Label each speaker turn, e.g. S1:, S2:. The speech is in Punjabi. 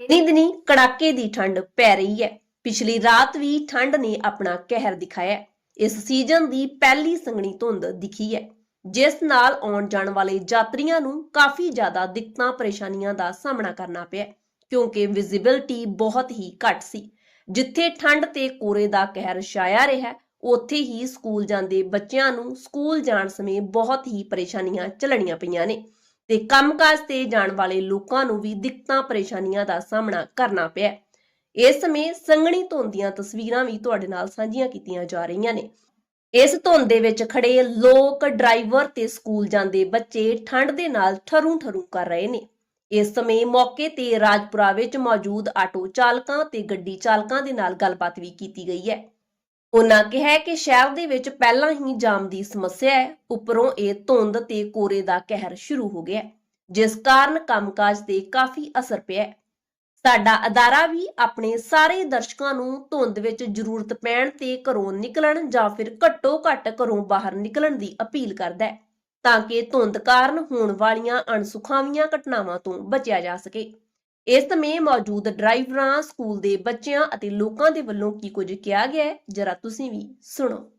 S1: ਇਨੀ ਦਿਨੀ ਕੜਾਕੇ ਦੀ ਠੰਡ ਪੈ ਰਹੀ ਹੈ। ਪਿਛਲੀ ਰਾਤ ਵੀ ਠੰਡ ਨੇ ਆਪਣਾ ਕਹਿਰ ਦਿਖਾਇਆ। ਇਸ ਸੀਜ਼ਨ ਦੀ ਪਹਿਲੀ ਸੰਘਣੀ ਧੁੰਦ ਦਿਖੀ ਹੈ। ਜਿਸ ਨਾਲ ਆਉਣ ਜਾਣ ਵਾਲੇ ਯਾਤਰੀਆਂ ਨੂੰ ਕਾਫੀ ਜ਼ਿਆਦਾ ਦਿੱਕਤਾਂ, ਪਰੇਸ਼ਾਨੀਆਂ ਦਾ ਸਾਹਮਣਾ ਕਰਨਾ ਪਿਆ, ਕਿਉਂਕਿ ਵਿਜ਼ਿਬਿਲਟੀ ਬਹੁਤ ਹੀ ਘੱਟ ਸੀ। ਜਿੱਥੇ ਠੰਡ ਤੇ ਕੋਰੇ ਦਾ ਕਹਿਰ ਛਾਇਆ ਰਿਹਾ, ਉੱਥੇ ਹੀ ਸਕੂਲ ਜਾਂਦੇ ਬੱਚਿਆਂ ਨੂੰ ਸਕੂਲ ਜਾਣ ਸਮੇਂ ਬਹੁਤ ਹੀ ਪਰੇਸ਼ਾਨੀਆਂ ਚੱਲਣੀਆਂ ਪਈਆਂ ਨੇ। ਤੇ ਕੰਮਕਾਜ ਤੇ ਜਾਣ ਵਾਲੇ ਲੋਕਾਂ ਨੂੰ ਵੀ ਦਿੱਕਤਾਂ, ਪਰੇਸ਼ਾਨੀਆਂ ਦਾ ਸਾਹਮਣਾ ਕਰਨਾ ਪਿਆ ਇਸ ਸਮੇਂ ਸੰਘਣੀ ਧੁੰਦ ਦੀਆਂ ਤਸਵੀਰਾਂ ਵੀ ਤੁਹਾਡੇ ਨਾਲ ਸਾਂਝੀਆਂ ਕੀਤੀਆਂ ਜਾ ਰਹੀਆਂ ਨੇ। ਇਸ ਧੁੰਦ ਦੇ ਵਿੱਚ ਖੜੇ ਲੋਕ, ਡਰਾਈਵਰ ਤੇ ਸਕੂਲ ਜਾਂਦੇ ਬੱਚੇ ਠੰਡ ਦੇ ਨਾਲ ਠਰੂ ਠਰੂ ਕਰ ਰਹੇ ਨੇ। ਇਸ ਸਮੇਂ ਮੌਕੇ ਤੇ ਰਾਜਪੁਰਾ ਵਿੱਚ ਮੌਜੂਦ ਆਟੋ ਚਾਲਕਾਂ ਤੇ ਗੱਡੀ ਚਾਲਕਾਂ ਦੇ ਨਾਲ ਗੱਲਬਾਤ ਵੀ ਕੀਤੀ ਗਈ ਹੈ। ਉਹਨਾਂ ਕਿਹਾ ਕਿ ਸ਼ਹਿਰ ਦੇ ਵਿੱਚ ਪਹਿਲਾਂ ਹੀ ਜਾਮ ਦੀ ਸਮੱਸਿਆ ਹੈ। ਉੱਪਰੋਂ ਇਹ ਧੁੰਦ ਤੇ ਕੋਰੇ ਦਾ ਕਹਿਰ ਸ਼ੁਰੂ ਹੋ ਗਿਆ ਜਿਸ ਕਾਰਨ ਕੰਮਕਾਜ ਤੇ ਕਾਫੀ ਅਸਰ ਪਿਆ ਹੈ। ਸਾਡਾ ਅਦਾਰਾ ਵੀ ਆਪਣੇ ਸਾਰੇ ਦਰਸ਼ਕਾਂ ਨੂੰ ਧੁੰਦ ਵਿੱਚ ਜ਼ਰੂਰਤ ਪੈਣ ਤੇ ਘਰੋਂ ਨਿਕਲਣ ਜਾਂ ਫਿਰ ਘੱਟੋ ਘੱਟ ਘਰੋਂ ਬਾਹਰ ਨਿਕਲਣ ਦੀ ਅਪੀਲ ਕਰਦਾ ਹੈ, ਤਾਂ ਕਿ ਧੁੰਦ ਕਾਰਨ ਹੋਣ ਵਾਲੀਆਂ ਅਣਸੁਖਾਵੀਆਂ ਘਟਨਾਵਾਂ ਤੋਂ ਬਚਿਆ ਜਾ ਸਕੇ। ਇਸ ਸਮੇਂ ਮੌਜੂਦ ਡਰਾਈਵਰਾਂ, ਸਕੂਲ ਦੇ ਬੱਚਿਆਂ ਅਤੇ ਲੋਕਾਂ ਦੇ ਵੱਲੋਂ ਕੀ ਕੁਝ ਕਿਹਾ ਗਿਆ ਹੈ? ਜਰਾ ਤੁਸੀਂ ਵੀ ਸੁਣੋ।